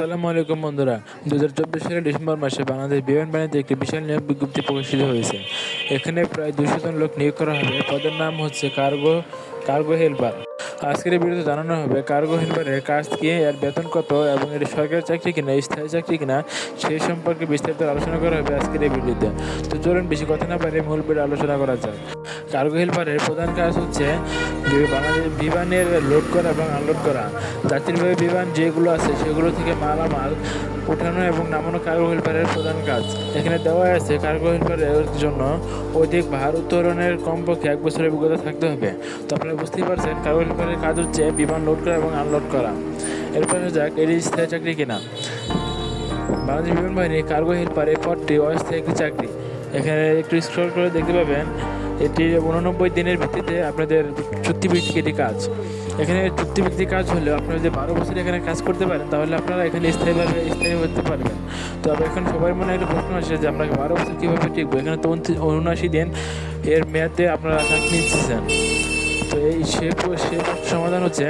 আসসালামু আলাইকুম বন্ধুরা। দু হাজার চব্বিশ সালের ডিসেম্বর মাসে বাংলাদেশ বিমান বাণিজ্যে একটি বিশাল নিয়োগ বিজ্ঞপ্তি প্রকাশিত হয়েছে। এখানে প্রায় দুশো জন লোক নিয়োগ করা হবে। পদের নাম হচ্ছে কার্গো কার্গো হেল্পার। আজকের ভিডিওতে জানানো হবে কার্গো হেল্পারের কাজ কি, এর বেতন কত এবং এর সরকারি চাকরি কিনা, স্থায়ী চাকরি কিনা সেই সম্পর্কে বিস্তারিত আলোচনা করা হবে আজকের এই ভিডিওতে। তো চলুন বেশি কথা না পারে মূল ভিডিও আলোচনা করা যাক। কার্গো হেল্পারের প্রধান কাজ হচ্ছে বিমানের লোড করা এবং আনলোড করা। যাত্রীবাহী বিমান যেগুলো আছে, সেগুলো থেকে মালামাল ওঠানো এবং নামানো কার্গো হেল্পারের প্রধান কাজ। এখানে দেওয়া আছে কার্গো হেল্পারের জন্য অধিক ভার উত্তোলনের কমপক্ষে এক বছরের অভিজ্ঞতা থাকতে হবে। তো আপনারা বুঝতেই পারছেন কার্গো হেল্পারের কাজ হচ্ছে বিমান লোড করা এবং আনলোড করা। এরপরে যাক, এটি স্থায়ী চাকরি কিনা? বাংলাদেশ বিমান বাহিনী কার্গো হেল্পার এই পদটি অস্থায়ী একটি চাকরি। এখানে একটু স্ক্রল করে দেখতে পাবেন এটি উননব্বই দিনের ভিত্তিতে আপনাদের চুক্তিভিত্তিক এটি কাজ। এখানে চুক্তিভিত্তিক কাজ হলেও আপনারা যদি বারো বছর এখানে কাজ করতে পারেন, তাহলে আপনারা এখানে স্থায়ীভাবে স্থায়ী হতে পারবেন। তবে এখন সবার মনে একটা প্রশ্ন আসে যে আপনাকে বারো বছর কীভাবে টিকবো? এখানে তো উনআশি দিন এর মেয়াদে আপনারা নিচ্ছেন তো এই সে সমাধান হচ্ছে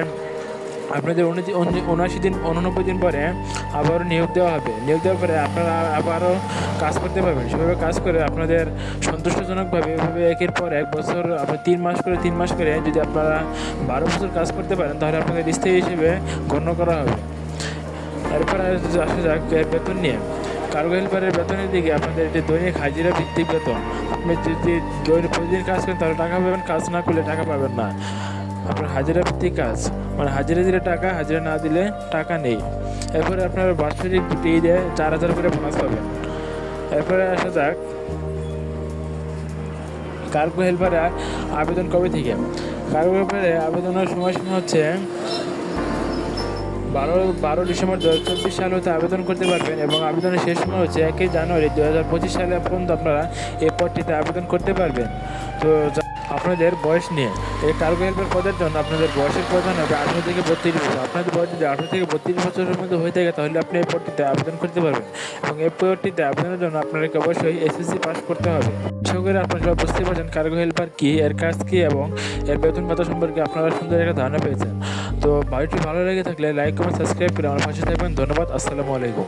আপনাদের উনি- উনি- উনআশি দিন, উননব্বই দিন পরে আবারও নিয়োগ দেওয়া হবে। নিয়োগ দেওয়ার পরে আপনারা আবারও কাজ করতে পারবেন। সেভাবে কাজ করে আপনাদের সন্তুষ্টজনকভাবে এভাবে একের পর এক বছর আপনার তিন মাস করে, তিন মাস করে যদি আপনারা বারো বছর কাজ করতে পারেন, তাহলে আপনাদের স্থায়ী হিসেবে গণ্য করা হবে। এরপর আসা যাক বেতন নিয়ে। কার্গো হেল্পারের বেতনের দিকে আপনাদের এটি দৈনিক হাজিরা ভিত্তিক বেতন, আপনি যদি দৈনিক প্রতিদিন কাজ করেন, তাহলে টাকা পাবেন, কাজ না করলে টাকা পাবেন না। আপনার হাজিরা ভিত্তিক কাজ। মানে হাজিরা দিলে টাকা, হাজিরা না দিলে টাকা নেই। এরপরে আপনার বার্ষিক দেয় চার হাজার করে বোনাস পাবেন এরপরে আসা যাক কার্গো হেল্পারে আবেদন কবে থেকে? কার্গো হেল্পারে আবেদনের সময়সীমা হচ্ছে বারো বারো ডিসেম্বর দু হাজার চব্বিশ সাল হতে আবেদন করতে পারবেন এবং আবেদনের শেষ সময় হচ্ছে একই জানুয়ারি দু হাজার পঁচিশ সালে পর্যন্ত আপনারা এই পদটিতে আবেদন করতে পারবেন। তো আপনাদের বয়স নিয়ে। এই কার্গো হেল্পের পদের জন্য আপনাদের বয়সের প্রয়োজন হবে আঠেরো থেকে বত্রিশ বছর। আপনাদের বয়স যদি আঠেরো থেকে বত্রিশ বছরের মধ্যে হয়ে থাকে, তাহলে আপনি এই পদটিতে আবেদন করতে পারবেন। এবং এই পদটিতে আবেদনের জন্য আপনাদেরকে অবশ্যই এসএসসি পাস করতে হবে। করি আপনারা সবাই বুঝতে পারছেন কার্গো হেল্পার কী, এর কাজ কী, এবং এর বেতন ভাতা সম্পর্কে আপনারা সুন্দর একটা ধারণা পেয়েছেন। তো বাড়িটি ভালো লেগে থাকলে লাইক, কমেন্ট, সাবস্ক্রাইব করে আমার পাশে থাকবেন। ধন্যবাদ, আসসালামু আলাইকুম।